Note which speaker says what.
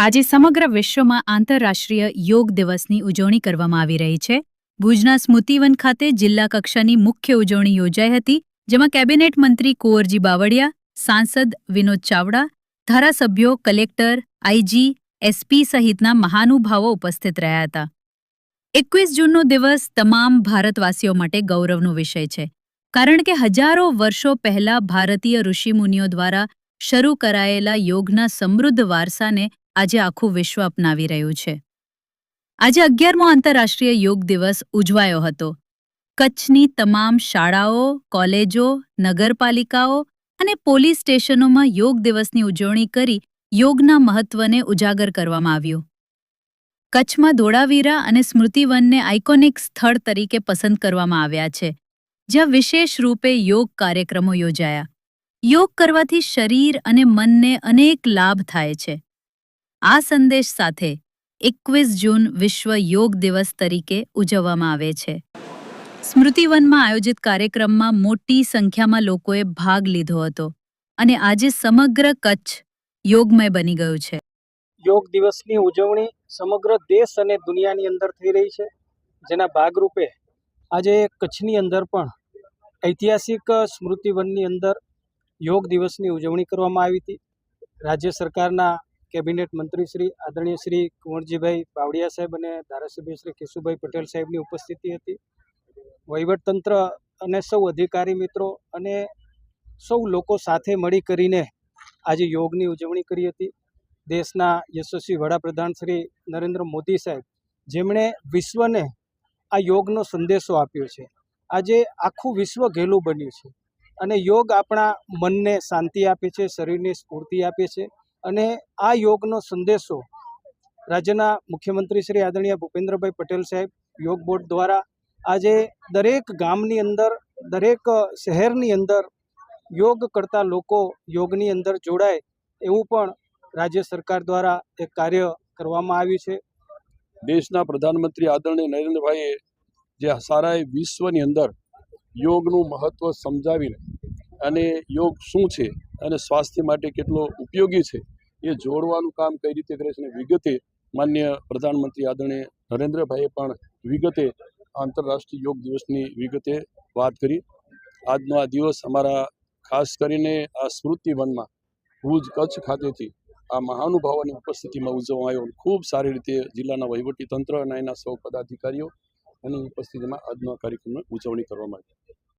Speaker 1: આજે સમગ્ર વિશ્વમાં આંતરરાષ્ટ્રીય યોગ દિવસની ઉજવણી કરવામાં આવી રહી છે. ભુજના સ્મૃતિવન ખાતે જિલ્લા કક્ષાની મુખ્ય ઉજવણી યોજાઈ હતી, જેમાં કેબિનેટ મંત્રી કુંવરજી બાવળિયા, સાંસદ વિનોદ ચાવડા, ધારાસભ્યો કલેક્ટર આઈજી એસપી સહિતના મહાનુભાવો ઉપસ્થિત રહ્યા હતા. એકવીસ જૂનનો દિવસ તમામ ભારતવાસીઓ માટે ગૌરવનો વિષય છે, કારણ કે હજારો વર્ષો પહેલા ભારતીય ઋષિમુનિઓ દ્વારા શરૂ કરાયેલા યોગના સમૃદ્ધ વારસાને આજે આખું વિશ્વ અપનાવી રહ્યું છે. આજે અગિયારમો આંતરરાષ્ટ્રીય યોગ દિવસ ઉજવાયો હતો. કચ્છની તમામ શાળાઓ, કોલેજો, નગરપાલિકાઓ અને પોલીસ સ્ટેશનોમાં યોગ દિવસની ઉજવણી કરી યોગના મહત્વને ઉજાગર કરવામાં આવ્યું. કચ્છમાં ધોળાવીરા અને સ્મૃતિવનને આઇકોનિક સ્થળ તરીકે પસંદ કરવામાં આવ્યા છે, જ્યાં વિશેષ રૂપે યોગ કાર્યક્રમો યોજાયા. યોગ કરવાથી શરીર અને મનને અનેક લાભ થાય છે. આ સંદેશ સાથે એકવીસ જૂન વિશ્વ યોગ દિવસ તરીકે ઉજવવામાં આવે છે. સ્મૃતિવનમાં આયોજિત કાર્યક્રમમાં મોટી સંખ્યામાં લોકોએ ભાગ લીધો હતો અને આજે સમગ્ર કચ્છ યોગમય બની ગયું છે.
Speaker 2: યોગ દિવસની ઉજવણી સમગ્ર દેશ અને દુનિયાની અંદર થઈ રહી છે. જેના ભાગરૂપે આજે કચ્છની અંદર પણ ઐતિહાસિક સ્મૃતિવનની અંદર યોગ દિવસની ઉજવણી કરવામાં આવી હતી. રાજ્ય સરકારના કેબિનેટ મંત્રી શ્રી આદરણીય શ્રી કુંવરજીભાઈ બાવળિયા સાહેબ અને ધારાસભ્ય શ્રી કેશુભાઈ પટેલ સાહેબની ઉપસ્થિતિ હતી. વહીવટતંત્ર અને સૌ અધિકારી મિત્રો અને સૌ લોકો સાથે મળી કરીને આજે યોગની ઉજવણી કરી હતી. દેશના યશસ્વી વડાપ્રધાન શ્રી નરેન્દ્ર મોદી સાહેબ, જેમણે વિશ્વને આ યોગનો સંદેશો આપ્યો છે. આજે આખું વિશ્વ ઘેલું બન્યું છે અને યોગ આપણા મનને શાંતિ આપે છે, શરીરને સ્ફૂર્તિ આપે છે. અને આ યોગનો સંદેશો રાજ્યના મુખ્યમંત્રી શ્રી આદરણીય ભૂપેન્દ્રભાઈ પટેલ સાહેબ, યોગ બોર્ડ દ્વારા આજે દરેક ગામની અંદર, દરેક શહેરની અંદર યોગ કરતા લોકો યોગની અંદર જોડાય એવું પણ રાજ્ય સરકાર દ્વારા એક કાર્ય કરવામાં આવ્યું છે.
Speaker 3: દેશના પ્રધાનમંત્રી આદરણીય નરેન્દ્રભાઈએ જે સારા વિશ્વની અંદર યોગનું મહત્ત્વ સમજાવીને અને યોગ શું છે અને સ્વાસ્થ્ય માટે કેટલો ઉપયોગી છે, એ જોડવાનું કામ કઈ રીતે કરે છે અને વિગતે માન્ય પ્રધાનમંત્રી આદરણીય નરેન્દ્રભાઈએ પણ વિગતે આંતરરાષ્ટ્રીય યોગ દિવસની વિગતે વાત કરી. આજનો આ દિવસ અમારા ખાસ કરીને આ સ્મૃતિવનમાં ભુજ કચ્છ ખાતેથી આ મહાનુભાવોની ઉપસ્થિતિમાં ઉજવવામાં આવ્યો ખૂબ સારી રીતે જિલ્લાના વહીવટી તંત્ર અને એના સૌ પદાધિકારીઓ એની ઉપસ્થિતિમાં આજનો કાર્યક્રમની ઉજવણી કરવામાં આવી.